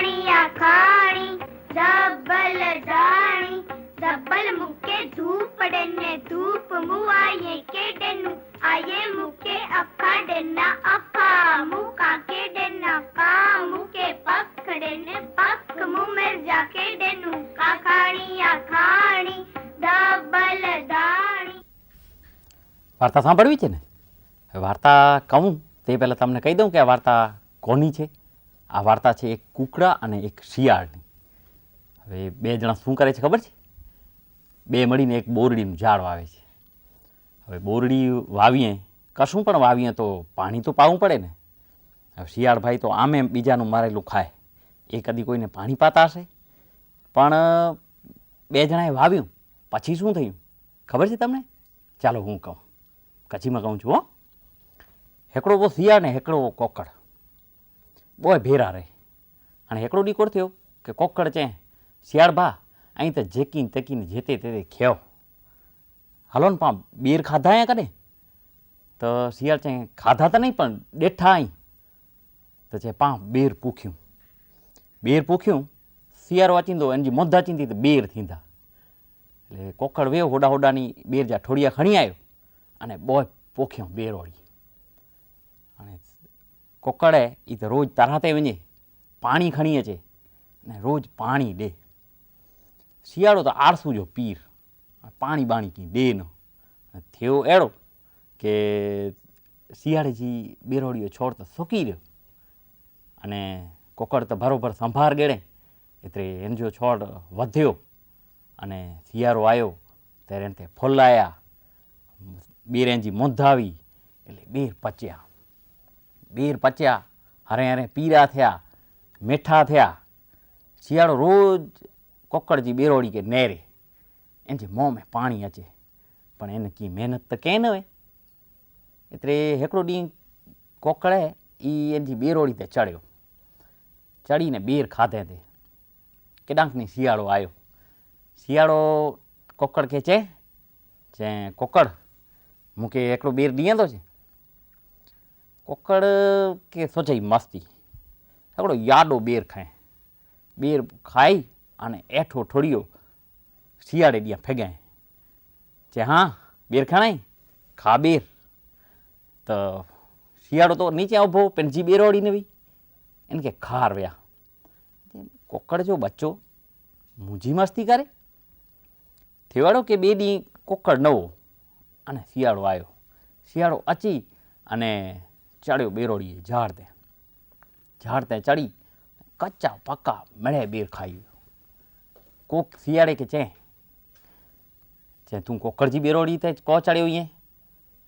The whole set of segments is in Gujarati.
ખાણીયા ખાણી ધબલ જાણી ધબલ મુકે ધૂપ ડેને ધૂપ મુઆયે કે ડેનું આયે મુકે અખા ડેના અખા મુકા કે ડેના કા, મુકે પખ ડેને પખ મુમેર જાકે ડેનું કા ખાણીયા ખાણી ધબલ દાણી. વાર્તા સાંભળવી છે ને? વાર્તા કહું, તે પહેલાં તમને કહી દઉં કે આ વાર્તા કોની છે? આ વાર્તા છે એક કૂકડા અને એક શિયાળની. હવે બે જણા શું કરે છે ખબર છે? બે મળીને એક બોરડીનું ઝાડ વાવે છે. હવે બોરડી વાવીએ, કશું પણ વાવીએ તો પાણી તો પાવું પડે ને. હવે શિયાળભાઈ તો આમે બીજાનું મારેલું ખાય. એ કદી કોઈને પાણી પાતા હશે. પણ, બે જણાએ વાવ્યું. પછી શું થયું? ખબર છે તમને? ચાલો હું કહું. કચ્છીમાં કહું છું હો. હેકડો બહુ શિયાળ ને હેકડો કોકડ બોય ભેરા રહે. અને એકડો ડી કોડ થયો કે કોકડ ચે. શિયાળ ભા અહીં તો જેકીને તેકીને જેતે તે ખેવ. હાલો ને પા બેર ખાધા અહીંયા કરે તો શિયાળ ચે ખાધા તો નહીં પણ ડેઠા અહીં. તો છે પા બેર પૂખ્યું. બેર પૂખ્યું, શિયાળ વાંચીંદો એની મોધા ચીંધી તો બેર થીંધા. એટલે કોકડ વેવ હોડા હોડાની બેર જા ઠોડિયા ખણી આવ્યો અને બોય પોખ્યો બેરોળી. અને કોકડે એ તો રોજ તરાતે વञे પાણી ખણીએ છે. ને રોજ પાણી દે. શિયાળો તો આળસું જો પીર. પાણી બાણી કી દે ન. થયો એડો કે શિયાળેજી બેરોડીઓ છોડ તો સૂકી રહ્યો. અને કોકડ તો બરોબર સંભાર ગેડે એટલે એનો છોડ વધ્યો અને શિયાળો આવ્યો ત્યારે એને ફોલાયા. બેરેંજી મોંધાવી, એટલે બેર પચ્યા. બેર પચ્યા, હરે હરે પીરા થયા, મીઠા થયા. શિયાળો રોજ કોકડજી બેરોડી કે નેરે. એની મોંમાં પાણી અચે પણ એને કી મહેનત તો કે ન હોય. એટલે હેકડો ડી કોકળે એ એની બેરોડી તે ચડ્યો. ચડીને બેર ખાધે તે. કેડાંકની શિયાળો આવ્યો શિયાળો કોકડ કે છે? જે કોકડ મૂકે એકડો બેર ડીએંદો છે. કોકડ કે સોચાઈ મસ્તી. આપણો યાડો બેર ખાય. બેર ખાઈ અને એઠો ઠોડિયો શિયાળે ડિયા ફેગાય. જે હા, બેર ખાણાય, ખા બેર. તો શિયાળો તો નીચે ઊભો પણ જી બેર ઓળી નવી. એને કે ખાર વ્યા. કોકડ જો બચ્ચો મૂંઝી મસ્તી કરે, થેવાડો કે બે દી કોકડ નવો અને શિયાળો આવ્યો શિયાળો અચી અને ચડ્યો બેરોડીએ ઝાડ તે ઝાડ તે ચડી, કચ્ચા પક્કા મળે બેર ખાઈ કોક શિયાળે કે ચે? ચે તું કોકડજી બેરોડી તે કો ચડ્યો અહીંયા?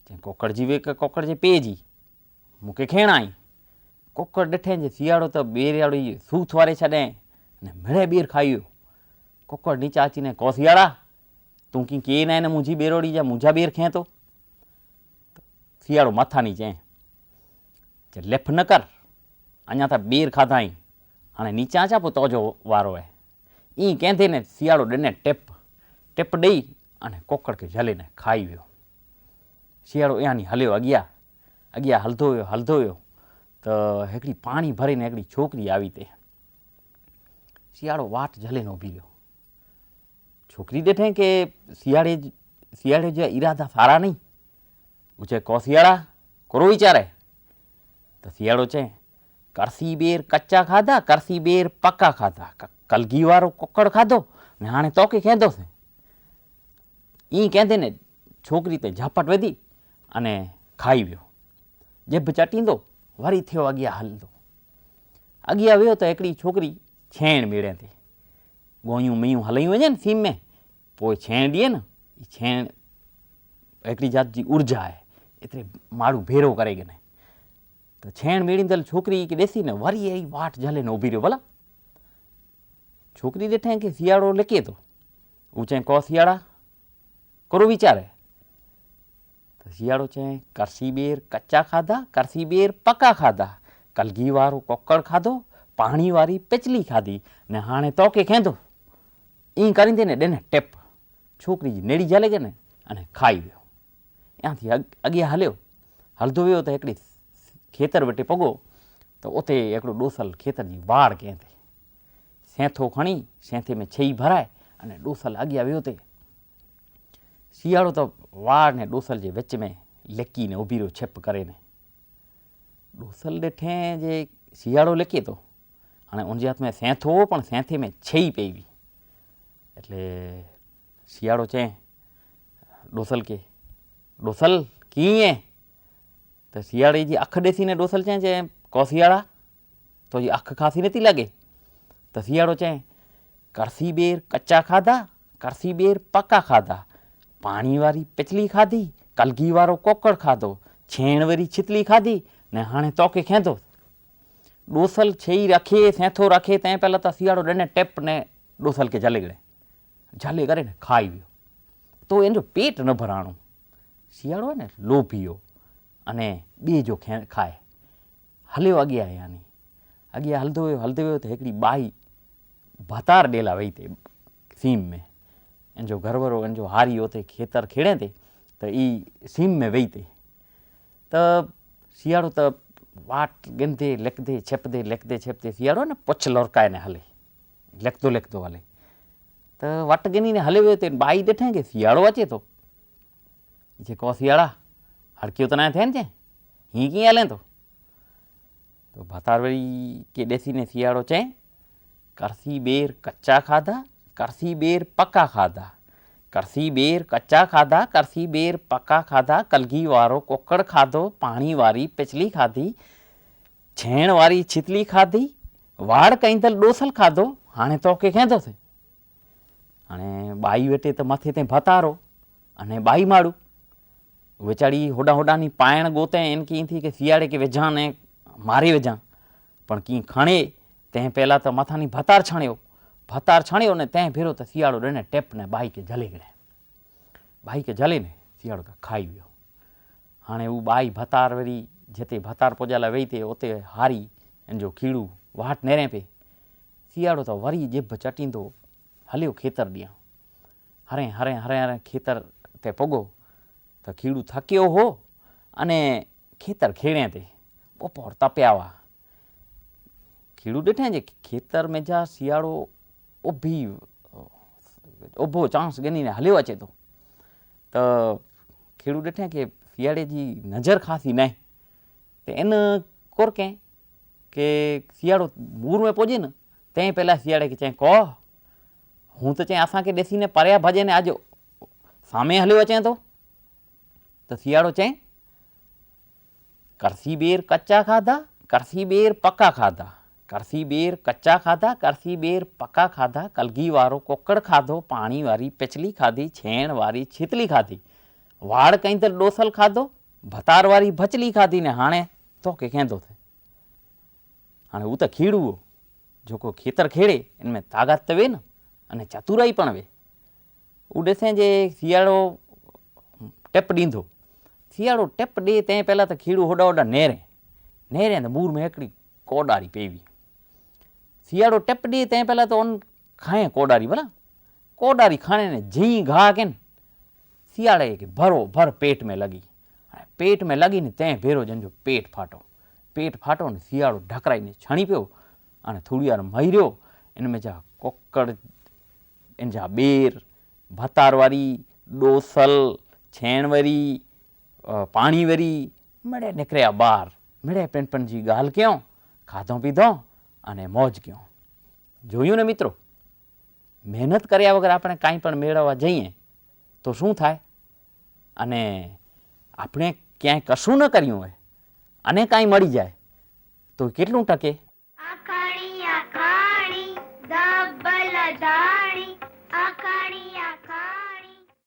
ચે કોકડજી વે કે કોકડજી પેજી. મૂકે ખેણાઈ? કોકર ડઠે જે શિયાળો તો બેરાડી સૂથ વારે છડે ને મળે બેર ખાયું કોકર નીચે આચીને કો શિયાળા, તું કી કે ના એને મુંજી બેરોડી જા, મુંજા બેર ખેંતો? શિયાળો માથાની છે જે લેફ ન કર. અહીંયા તા બેર ખાધા અહીં અને નીચે આચા તો જો વારો હે એ કેંથે ને શિયાળો ડને ટેપ. ટેપ દઈ અને કોકડ કે જલીને ખાઈ ગયો શિયાળો એની હલ્યો અગિયા. અગિયા હલતો ગયો હલતો ગયો તો એકડી પાણી ભરીને એકડી છોકરી આવી તે. શિયાળો વાટ જલીને ઊભી રહ્યો. છોકરી દેઠે કે શિયાળે શિયાળે જે ઈરાદા સારા નહીં? ઉછે કો શિયાળા? કરો વિચારે? તો શિયાળો છે. કરસી બેર કચ્ચા ખાધા, કરસી બેર પક્કા ખાધા. કલગીવાળો કોકડ ખાધો ને હાણે તોકે ખેંધો છે. એ કહેંદે ને છોકરી તે ઝાપટ વધી અને ખાઈ વ્યો. જેભ ચટીંદો, વરી થયો અગિયા હલદો. અગિયા વ્યો તો એકડી છોકરી છેણ મેળેતી ગોયું મયું હલાયું છે ને સીમ. મેં પોઈ છેણ દે ને એ છેણ એકડી જાતજી ઊર્જા હે એટલે માળું ભેરો કરે કે નહીં તો છેણ મેળીને તારી છોકરી કે બેસીને વારી એ વાટ જલેને ઊભી રહ્યો, ભલા. છોકરી દેઠે કે શિયાળો લખીએ તો. ઊંચે કો શિયાળા? કરો વિચારે. તો શિયાળો છે કરસી બેર કચ્ચા ખાધા, કરસી બેર પક્કા ખાધા. કલગીવાળો કોકળ ખાધો, પાણીવાળી પેચલી ખાધી ને હાણે તો કે ખેંધો. એ કરી દે ને ડેને ટેપ. છોકરી નેડી જાલે કે ને, અને ખાઈ ગયો. ત્યાંથી અગે હલ્યો. હલતો ગયો તો એકડી ખેતર વટે પગો, તો ઓતે એકડો ડોસલ ખેતરજી વાડ ક્યાંથી સેંથો ખણી, સેંથે મેં છેઈ ભરાય અને ડોસલ આગી આવ્યો તે. શિયાળો તો વાળ ને ડોસલ જે વચ્ચે મેં લેકીને ઊભી રહ્યો છેપ કરીને. ડોસલ ડેઠે જે શિયાળો લેકીએ તો, અને ઊંઝે હાથમાં સેંથો, પણ સેંથે મેં છેઈ પેવી. એટલે શિયાળો છે, ડોસલ કે, ડોસલ કીએ. તો શિયાળે જે આખ દેસીને ડોસલ છે જે કો શિયાળા? તો જે આખ ખાસી નથી લાગે? તો શિયાળો છે કરસી બેર કચ્ચા ખાધા, કરસી બેર પક્કા ખાધા, પાણીવાળી પેચલી ખાધી, કલગીવાળો કોકડ ખાધો છેણવાળી છીતલી ખાધી ને હાણે તોકે ખેંધો. ડોસલ છેઈ રાખે, સેંથો રાખે ત્યાં પહેલાં તો શિયાળો ડને ટેપ ને ડોસલ કે જલે ગળે. જાલે કરે ને ખાઈ ગયો. તો એનું પેટ ન ભરાણું. શિયાળો ને લોભીઓ અને બે જો ખાય. હલ્યો આગ્યા યાની. આગ્યા હલતો હોય હલતો હોય તો હિકડી બાઈ ભતાર ડેલા વહી તે સીમ. में અને જો ઘરવરો અને જો હારી હોતે ખેતર ખેડે તે, તો એ સીમ મેં વહી તે. તો શિયાળો તો વાટ ગંધે લખદે છેપદે લખદે છેપદે શિયાળો ને પછ લરકાયને હલે. લખતો લખતો હલે. તો વાટ ગણીને હલે હોય તો, બાઈ દેઠે કે શિયાળો વાંચે તો? જે કહો શિયાળા? હડક્યો તો ના થાય ને છે હી कीअं હલે તો? તો ભાતારવડી કે દેસીને શિયાળો છે? કરસી બેર કચ્ચા ખાધા, કરસી બેર પક્કા ખાધા. કરસી બેર કચ્ચા ખાધા, કરસી બેર પક્કા ખાધા કલગી વાળો કોકડ ખાધો પાણીવાળી પેચલી ખાધી છેણવાળી છીતલી ખાધી, વાળ કઈંતલ ડોસલ ખાધો હાણે તો કે ખેંધો છે અને બાઈ વેટે તો માથે તે ભતારો, અને બાઈ માળું. વેચાડી હોડા હોડાની પાયણ ગોતે, એને કીથી કે શિયાળે કે વેજા ને મારી વેજા પણ કી ખણે તે પહેલાં તો માથાની ભતાર છાણ્યો. ભતાર છાણ્યો ને તે ભેરો તો શિયાળો રહીને ટેપ ને બાઈ કે જલી ગણે બાઈકે જલીને શિયાળો ખાઈ ગયો. હાણે એવું બાઈ ભતાર વરી જે તે ભતાર પોજાલા વહી તે, ઓતે હારી, એને જો ખીડું વાટ નેરે પે શિયાળો તો વરી જેબ ચટીંદો, હલ્યો ખેતર ડિયા. હરે હરે હરે હરે ખેતર તે પગો. તો ખીડું થક્યો હો અને ખેતર ખેડ્યા તે બપોર તપ્યાવા ખીડું ડઠ્યા છે ખેતર મેં જા શિયાળો ઊભી, ઊભો ચાન્સ ગણીને હલ્યો છે તો. તો ખેડૂત ડઠ્યા કે શિયાળેજી નજર ખાસી નહીં તો એને કોર કે કે શિયાળો મૂરમાં પહોંચે ને ત્યાં પહેલાં શિયાળે કે ચાહે કહો, હું તો ચાહે આસાંકે દેસીને પર્યા ભાજેને આજે સામે હલ્યો છે તો. તો શિયાળો ચાંય કરસી બેર કચ્ચા ખાધા કરસી બેર પક્કા ખાધા. કરસી બેર કચ્ચા ખાધા કરસી બેર પક્કા ખાધા. કલગીવાળો કોકડ ખાધો પાણીવાળી પેચલી ખાધી છેણવાળી છીતલી ખાધી. વાળ કઈ તો ડોસલ ખાધો ભતારવાળી ભચલી ખાધી ને હાણે તો કે કેંદો થાય. હાણે હું તો ખીડવું જો કોઈ ખેતર ખેડે એમાં તાકાત તો વે ને અને ચતુરાઈ પણ વે. ઉડે જે શિયાળો ટેપ ડીંધો. શિયાળો ટેપ ડે ત્યાં પહેલાં તો ખીડું હોડા હોડા નેરે. નેરે ને બૂરમાં એકડી કોડારી પેવી. શિયાળો ટેપ ડે ત્યાં પહેલાં તો ઓન ખાય કોડારી ભલા કોડારી ખાણે ને ઝી ઘા કે ને શિયાળે કે ભરો ભર પેટ મેં લગી. અને પેટ મેં લગીને ત્યાં ભેરો જનજો પેટ ફાટો. પેટ ફાટો ને શિયાળો ઢકરાઈને છણી પ્યો અને થોડી વાર મર્યો એને મેં જા કોકડ એને જા બેર, ભતારવારી, ડોસલ, છેણવરી અ, પાણીવરી મળે નીકળ્યા બહાર મળે પેનપણજી ગાલ ક્યો? ખાધો પીધો અને મોજ ક્યો? જોયું ને મિત્રો? મહેનત કર્યા વગર આપણે કાંઈ પણ મેળવવા જઈએ તો શું થાય? અને આપણે ક્યાંય કશું ન કર્યું હોય અને કાંઈ મળી જાય તો કેટલું ટકે?